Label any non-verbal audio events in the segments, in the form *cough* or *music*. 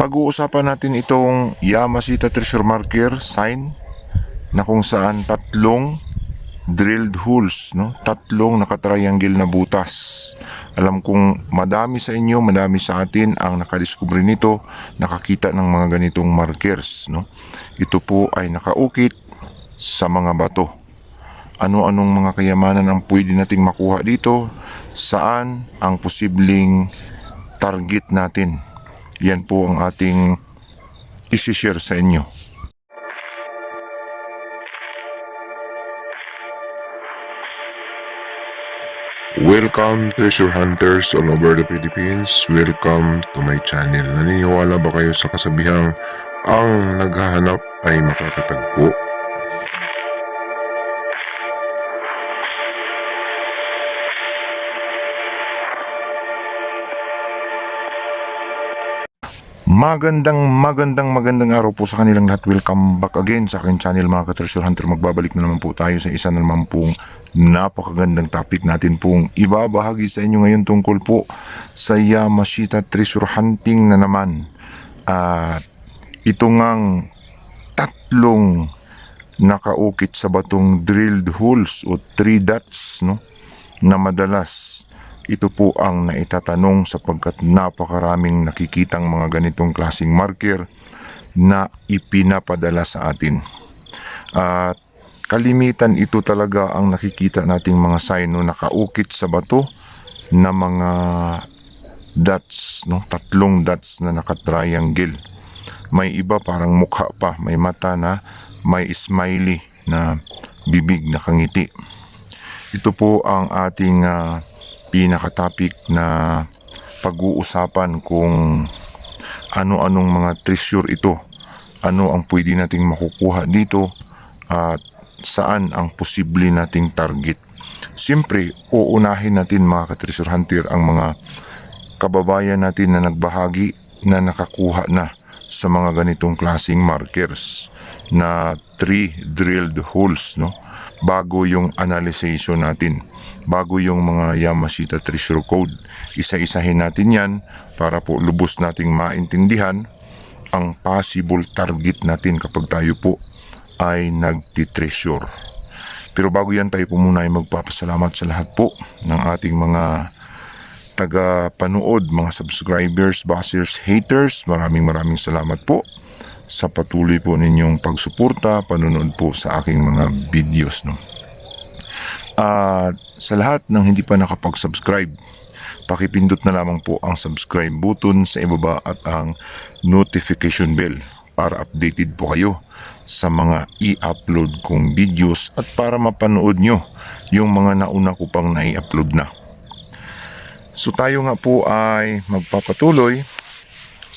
Pag-uusapan natin itong Yamashita Treasure Marker sign na kung saan tatlong drilled holes, no? Tatlong nakatriangle na butas. Alam kong madami sa inyo, madami sa atin ang nakadiskubre nito, nakakita ng mga ganitong markers, no? Ito po ay nakaukit sa mga bato. Ano-anong mga kayamanan ang pwede nating makuha dito? Saan ang posibleng target natin? Yan po ang ating isi-share sa inyo. Welcome treasure hunters all over the Philippines. Welcome to my channel. Naniniwala ba kayo sa kasabihang ang naghahanap ay makakatagpo? Magandang magandang magandang araw po sa kanilang lahat. Welcome back again sa aking channel mga ka-treasure hunter. Magbabalik na naman po tayo sa isa na naman pong napakagandang topic natin pong ibabahagi sa inyo ngayon tungkol po sa Yamashita treasure hunting na naman. At ito ngang tatlong nakaukit sa batong drilled holes o three dots no na madalas ito po ang naitatanong sapagkat napakaraming nakikitang mga ganitong klasing marker na ipinapadala sa atin. At kalimitan ito talaga ang nakikita nating mga sign no, nakaukit sa bato na mga dots, no? tatlong dots na nakatriangle. May iba parang mukha pa, may mata na may smiley na bibig na kangiti. Ito po ang ating ah, pinaka-topic na pag-uusapan kung ano-anong mga treasure ito. Ano ang pwede nating makukuha dito at saan ang posible nating target. Siyempre, uunahin natin mga ka-treasure hunter ang mga kababayan natin na nagbahagi na nakakuha na sa mga ganitong klasing markers na three drilled holes no bago yung analyzation natin. Bago yung mga Yamashita Treasure Code. Isa-isahin natin yan para po lubos nating maintindihan ang possible target natin kapag tayo po ay nagti-treasure. Pero bago yan tayo po muna ay magpapasalamat sa lahat po ng ating mga taga-panood, mga subscribers, bashers, haters. Maraming maraming salamat po sa patuloy po ninyong pagsuporta, panonood po sa aking mga videos. No? At sa lahat ng hindi pa nakapag-subscribe, pakipindot na lamang po ang subscribe button sa ibaba at ang notification bell para updated po kayo sa mga i-upload kong videos at para mapanood nyo yung mga nauna ko pang nai-upload na. So tayo nga po ay magpapatuloy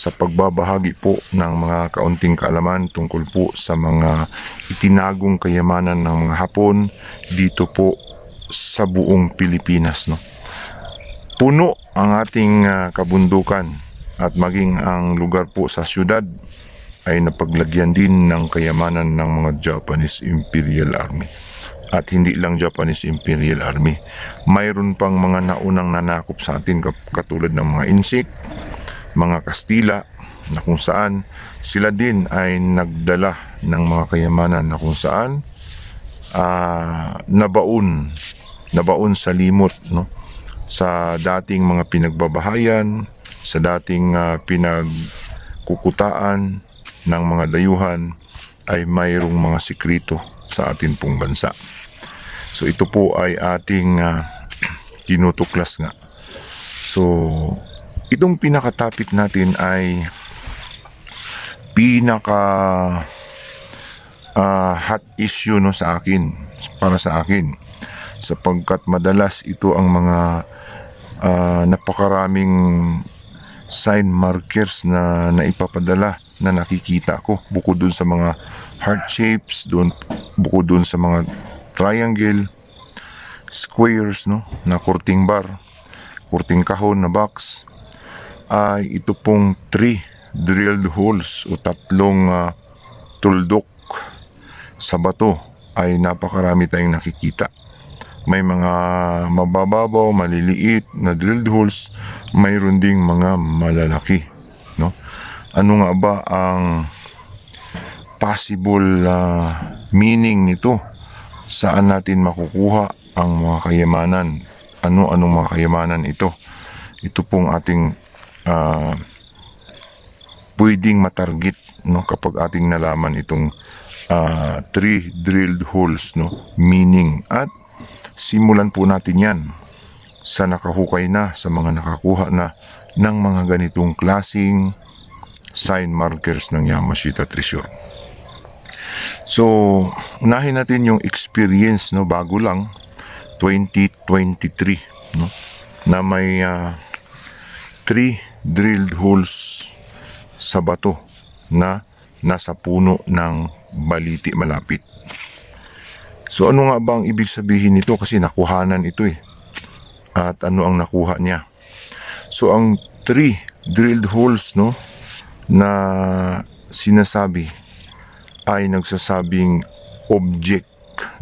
sa pagbabahagi po ng mga kaunting kaalaman tungkol po sa mga itinagong kayamanan ng mga Hapon dito po sa buong Pilipinas no. Puno ang ating ah, kabundukan at maging ang lugar po sa syudad ay napaglagyan din ng kayamanan ng mga Japanese Imperial Army. At hindi lang Japanese Imperial Army. Mayroon pang mga naunang nanakop sa atin katulad ng mga insik, mga Kastila na kung saan sila din ay nagdala ng mga kayamanan na kung saan ah, nabaon nabaon sa limot no sa dating mga pinagbabahayan sa dating ah, pinagkukutaan ng mga dayuhan ay mayroong mga sikrito sa atin pong bansa. So ito po ay ating ah, *clears throat* tinutuklas nga. So itong pinaka-topic natin ay pinaka ah, hot issue no sa akin para sa akin. Sapagkat madalas ito ang mga ah, napakaraming sign markers na naipapadala na nakikita ko. Bukod dun sa mga heart shapes doon bukod dun sa mga triangle squares no na kurting bar kurting kahon na box ay ito pong three drilled holes o tatlong ah, tuldok sa bato ay napakarami tayong nakikita may mga mabababaw, maliliit na drilled holes, mayroon ding mga malalaki, no? ano nga ba ang possible ah, meaning nito? Saan natin makukuha ang mga kayamanan? Ano-anong mga kayamanan ito? Ito pong ating ah, pwedeng matarget no kapag ating nalaman itong ah, three drilled holes no meaning at simulan po natin yan sa nakahukay na sa mga nakakuha na ng mga ganitong klasing sign markers ng Yamashita Treasure. So, unahin natin yung experience no bago lang 2023 no na may ah, three drilled holes sa bato na nasa puno ng baliti malapit. So ano nga ba ang ibig sabihin nito kasi nakuhanan ito eh. At ano ang nakuha niya? So ang three drilled holes no na sinasabi ay nagsasabing object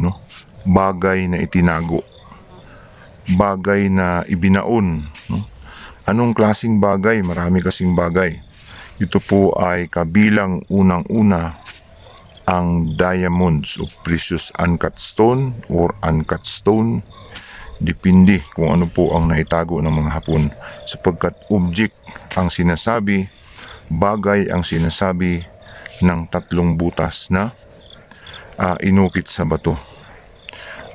no bagay na itinago bagay na ibinaon no anong klasing bagay? Marami kasing bagay. Ito po ay kabilang unang-una ang diamonds o precious uncut stone or uncut stone. Depende kung ano po ang naitago ng mga Hapon. Sapagkat object ang sinasabi bagay ang sinasabi ng tatlong butas na ah, inukit sa bato.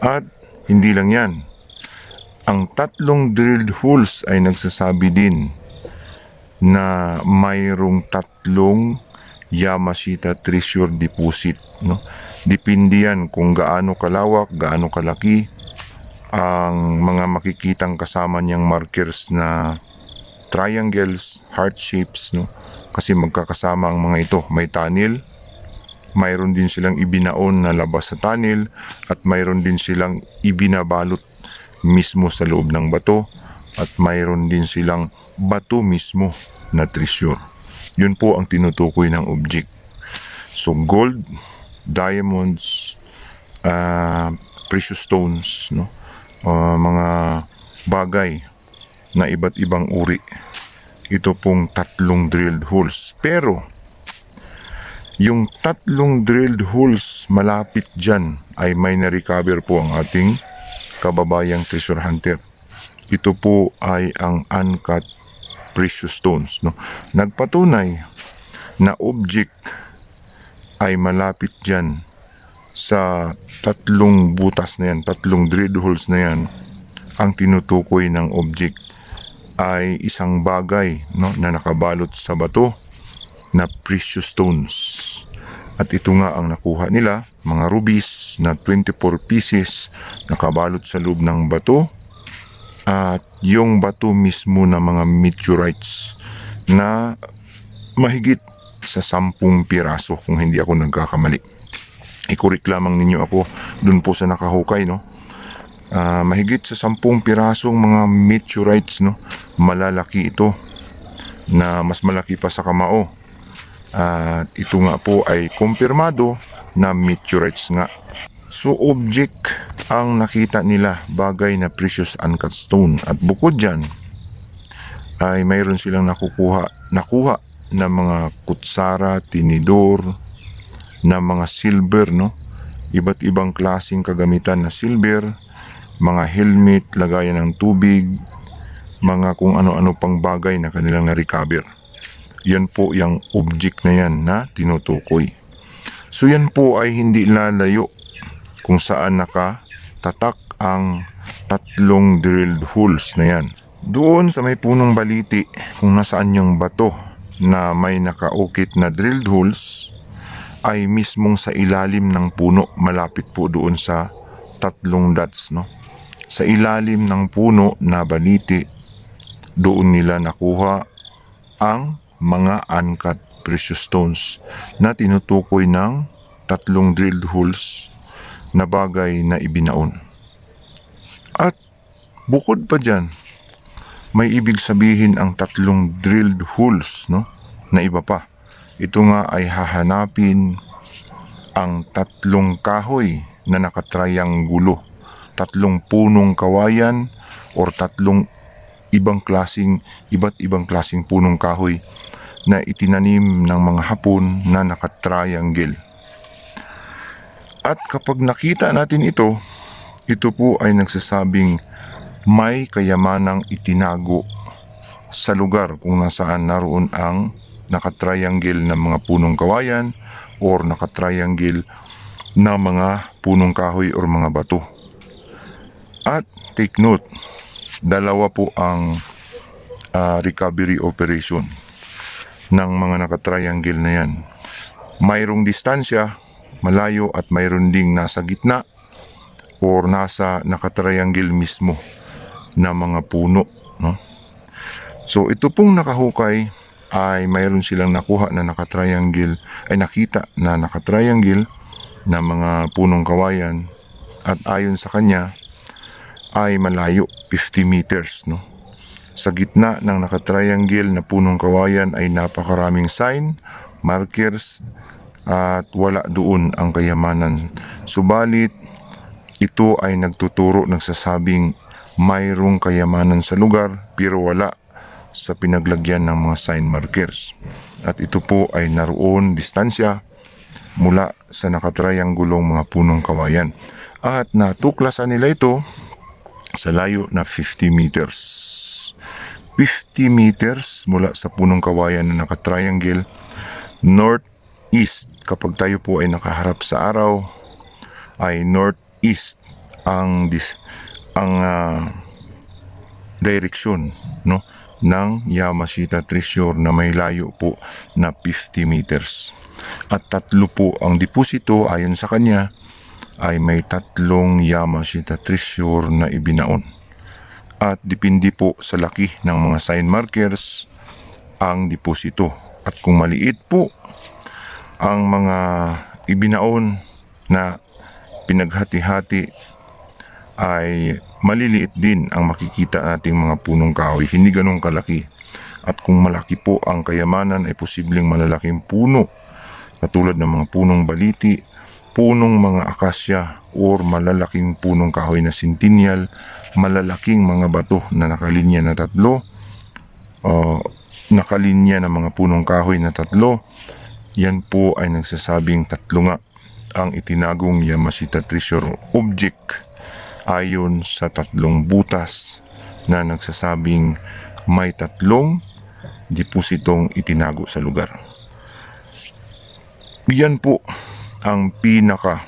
At hindi lang yan ang tatlong drilled holes ay nagsasabi din na mayroong tatlong Yamashita Treasure Deposit. No? Depende yan kung gaano kalawak, gaano kalaki ang mga makikitang kasama niyang markers na triangles, heart shapes. No? Kasi magkakasama ang mga ito. May tunnel, mayroon din silang ibinaon na labas sa tunnel at mayroon din silang ibinabalot mismo sa loob ng bato at mayroon din silang bato mismo na treasure. Yun po ang tinutukoy ng object. So gold, diamonds, ah, precious stones, no? Ah, mga bagay na iba't ibang uri. Ito pong tatlong drilled holes. Pero yung tatlong drilled holes malapit dyan ay may na-recover po ang ating kababayang treasure hunter. Ito po ay ang uncut precious stones. No? Nagpatunay na object ay malapit dyan sa tatlong butas na yan, tatlong drilled holes na yan, ang tinutukoy ng object ay isang bagay no, na nakabalot sa bato na precious stones. At ito nga ang nakuha nila, mga rubies na 24 pieces nakabalot sa loob ng bato at yung bato mismo na mga meteorites na mahigit sa sampung piraso kung hindi ako nagkakamali. Ikurik lamang ninyo ako dun po sa nakahukay no. Ah, mahigit sa sampung pirasong mga meteorites no. Malalaki ito na mas malaki pa sa kamao. At ito nga po ay kumpirmado na meteorites nga. So object ang nakita nila bagay na precious uncut stone. At bukod dyan ay mayroon silang nakukuha nakuha na mga kutsara, tinidor, na mga silver no? Iba't ibang klasing kagamitan na silver mga helmet, lagayan ng tubig mga kung ano-ano pang bagay na kanilang na-recover yan po yung object na yan na tinutukoy so yan po ay hindi lalayo kung saan nakatatak ang tatlong drilled holes na yan. Doon sa may punong baliti kung nasaan yung bato na may nakaukit na drilled holes ay mismong sa ilalim ng puno malapit po doon sa tatlong dots no. Sa ilalim ng puno na baliti doon nila nakuha ang mga uncut precious stones na tinutukoy ng tatlong drilled holes na bagay na ibinaon. At bukod pa dyan, may ibig sabihin ang tatlong drilled holes no, na iba pa. Ito nga ay hahanapin ang tatlong kahoy na nakatrianggulo, tatlong punong kawayan or tatlong ibang klasing iba't ibang klasing punong kahoy na itinanim ng mga Hapon na nakatriangle. At kapag nakita natin ito, ito po ay nagsasabing may kayamanang itinago sa lugar kung nasaan naroon ang nakatriangle na mga punong kawayan or nakatriangle na mga punong kahoy or mga bato. At take note, dalawa po ang ah, recovery operation ng mga nakatriangle na yan. Mayroong distansya, malayo at mayroon ding nasa gitna or nasa nakatriangle mismo na mga puno. No? So ito pong nakahukay ay mayroon silang nakuha na nakatriangle ay nakita na nakatriangle na mga punong kawayan at ayon sa kanya ay malayo 50 meters no sa gitna ng nakatriangle na punong kawayan ay napakaraming sign markers at wala doon ang kayamanan subalit ito ay nagtuturo nagsasabing mayroong kayamanan sa lugar pero wala sa pinaglagyan ng mga sign markers. At ito po ay naroon distansya mula sa nakatrianggulong mga punong kawayan. At natuklasan nila ito sa layo na 50 meters. 50 meters mula sa punong kawayan na nakatriangle northeast. Kapag tayo po ay nakaharap sa araw, ay northeast ang dis, ang ah, direksyon no ng Yamashita Treasure na may layo po na 50 meters. At tatlo po ang deposito ayon sa kanya ay may tatlong Yamashita Treasure na ibinaon. At depende po sa laki ng mga sign markers ang deposito. At kung maliit po ang mga ibinaon na pinaghati-hati ay maliliit din ang makikita nating mga punong kahoy, hindi ganun kalaki. At kung malaki po ang kayamanan ay posibleng malalaking puno, katulad ng mga punong baliti, punong mga akasya, or malalaking punong kahoy na sintinyal, malalaking mga bato na nakalinya na tatlo, uh, nakalinya ng mga punong kahoy na tatlo, yan po ay nagsasabing tatlo nga ang itinagong Yamashita Treasure Object ayon sa tatlong butas na nagsasabing may tatlong depositong itinago sa lugar. Yan po ang pinaka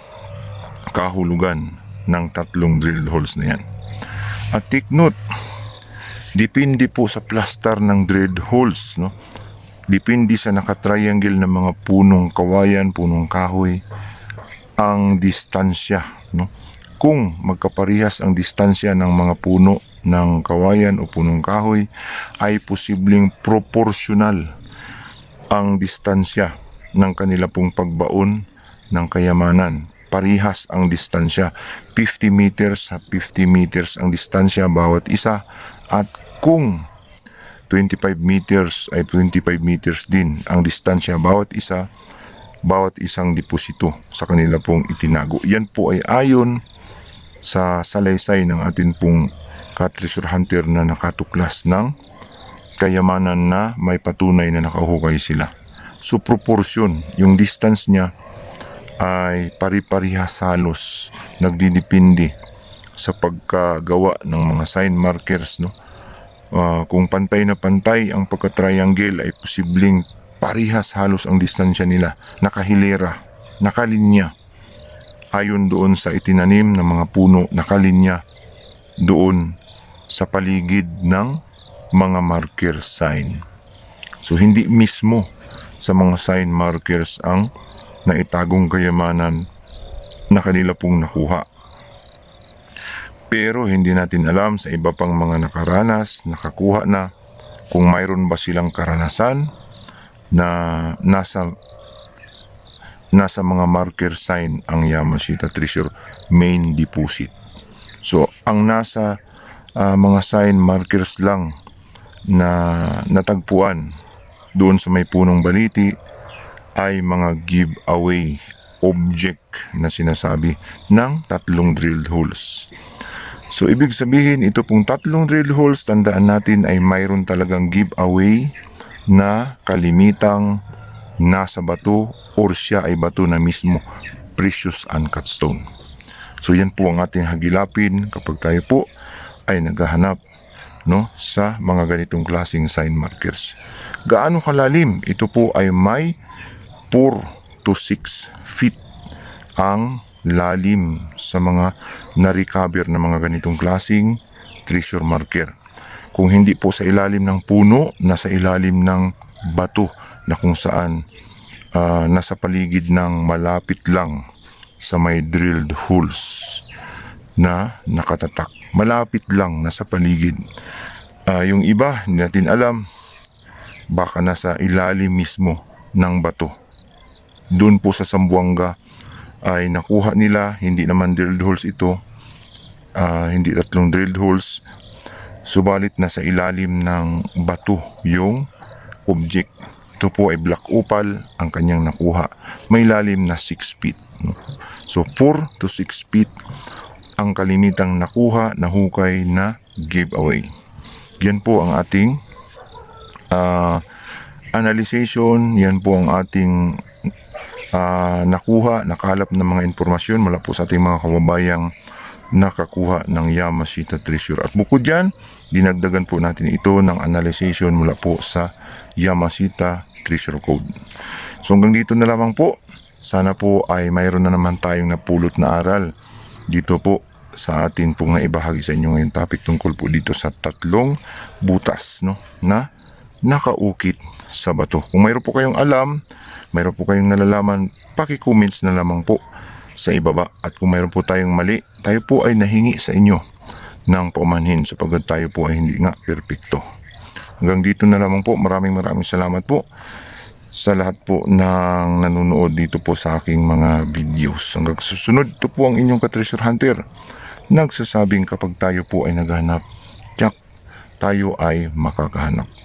kahulugan ng tatlong drill holes na yan. At take note, depende po sa plaster ng drill holes, no? Depende sa nakatriangle ng mga punong kawayan, punong kahoy, ang distansya, no? Kung magkaparehas ang distansya ng mga puno ng kawayan o punong kahoy, ay posibleng proporsyonal ang distansya ng kanila pong pagbaon ng kayamanan. Parihas ang distansya. 50 meters sa 50 meters ang distansya bawat isa. At kung 25 meters ay 25 meters din ang distansya bawat isa, bawat isang deposito sa kanila pong itinago. Yan po ay ayon sa salaysay ng atin pong ka-treasure hunter na nakatuklas ng kayamanan na may patunay na nakahukay sila. So proportion, yung distance niya ay pari-parihas halos nagdidepende sa pagkagawa ng mga sign markers no? Ah, kung pantay na pantay ang pagka-triangle ay posibleng parihas halos ang distansya nila nakahilera nakalinya. Ayon doon sa itinanim ng mga puno nakalinya doon sa paligid ng mga marker sign. So hindi mismo sa mga sign markers ang naitagong kayamanan na kanila pong nakuha. Pero hindi natin alam sa iba pang mga nakaranas, nakakuha na, kung mayroon ba silang karanasan na nasa nasa mga marker sign ang Yamashita Treasure main deposit. So, ang nasa ah, mga sign markers lang na natagpuan doon sa may punong baliti ay mga giveaway object na sinasabi ng tatlong drill holes. So ibig sabihin ito pong tatlong drill holes tandaan natin ay mayroon talagang giveaway na kalimitang nasa bato or siya ay bato na mismo precious uncut stone. So yan po ang ating hagilapin kapag tayo po ay naghahanap no sa mga ganitong klaseng sign markers. Gaano kalalim? Ito po ay may 4 to 6 feet ang lalim sa mga na-recover na mga ganitong klaseng treasure marker. Kung hindi po sa ilalim ng puno, nasa ilalim ng bato na kung saan ah, nasa paligid ng malapit lang sa may drilled holes na nakatatak. Malapit lang nasa paligid. Ah, yung iba, hindi natin alam, baka nasa ilalim mismo ng bato. Doon po sa Sambuanga ay nakuha nila, hindi naman drilled holes ito, ah, hindi tatlong drilled holes, subalit nasa ilalim ng bato yung object. Ito po ay black opal ang kanyang nakuha. May lalim na 6 feet. So 4 to 6 feet ang kalimitang nakuha na hukay na giveaway. Yan po ang ating ah, analyzation, yan po ang ating ah, nakuha, nakalap ng mga informasyon mula po sa ating mga kababayang nakakuha ng Yamashita Treasure. At bukod dyan, dinagdagan po natin ito ng analyzation mula po sa Yamashita Treasure Code. So hanggang dito na lamang po. Sana po ay mayroon na naman tayong napulot na aral dito po sa atin pong naibahagi sa inyo ngayong topic tungkol po dito sa tatlong butas no na nakaukit sa bato. Kung mayroon po kayong alam, mayroon po kayong nalalaman, paki-comments na lamang po sa ibaba. At kung mayroon po tayong mali, tayo po ay nahingi sa inyo ng paumanhin sapagkat tayo po ay hindi nga perpekto. Hanggang dito na lamang po. Maraming maraming salamat po sa lahat po ng nanonood dito po sa aking mga videos. Hanggang susunod, ito po ang inyong ka-treasure hunter. Nagsasabing kapag tayo po ay naghanap, tiyak, tayo ay makakahanap.